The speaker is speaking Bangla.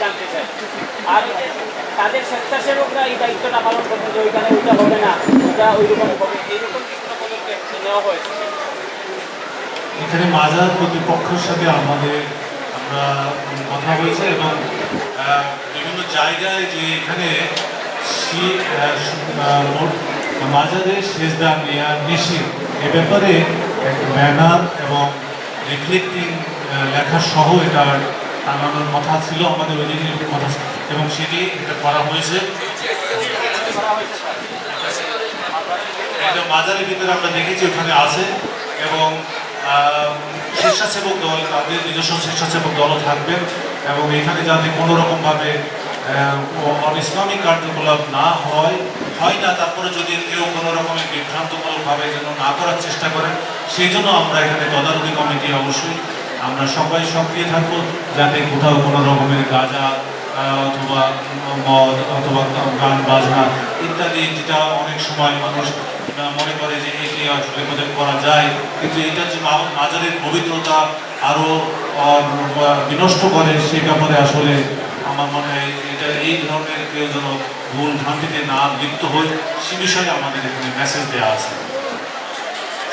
জানতে চাই। আর তাদের স্বেচ্ছাসেবকরা এই দায়িত্বটা পালন করছেন যে ওইখানে ওইটা হবে না ওইটা হবে। এইরকম পদক্ষেপ নেওয়া হয়েছে? এখানে মাজার কর্তৃপক্ষের সাথে আমাদের আমরা কথা হয়েছে এবং বিভিন্ন জায়গায় যে এখানে শি- আহ, সু- আহ, মোট- মাজারে সেজদা নেওয়া নিষেধ এ ব্যাপারে একটা ব্যানার এবং রিফ্লেক্টিং লেখা সহ এটা টাঙানোর কথা ছিল, আমাদের ওই দিনের কথা। এবং সেটি এটা করা হয়েছে। এটা মাজারের ভিতরে আমরা দেখেছি, ওখানে আছে। এবং স্বেচ্ছাসেবক দল, তাদের নিজস্ব স্বেচ্ছাসেবক দলও থাকবেন এবং এখানে যাতে কোনো রকমভাবে অন ইসলামিক কার্যকলাপ না হয় হয় না, তারপরে যদি কেউ কোনো রকমের বিভ্রান্তমূলকভাবে যেন না করার চেষ্টা করেন, সেই জন্য আমরা এখানে তদারকি কমিটি অবশ্যই আমরা সবাই সক্রিয় থাকব যাতে কোথাও কোনো রকমের গাঁজা অথবা মদ, অথবা গান, বাজনা ইত্যাদি যেটা অনেক সময় মানুষ মনে করে যে এটি আসলে বোধহয় করা যায়। কিন্তু এটা যে মাজারের পবিত্রতা আরও বিনষ্ট করে, সে ব্যাপারে আসলে আমার মনে হয় এটা এই ধরনের কেউ যেন ভুল ভ্রান্তিতে না লিপ্ত হয় সে বিষয়ে আমাদের এখানে মেসেজ দেওয়া আছে।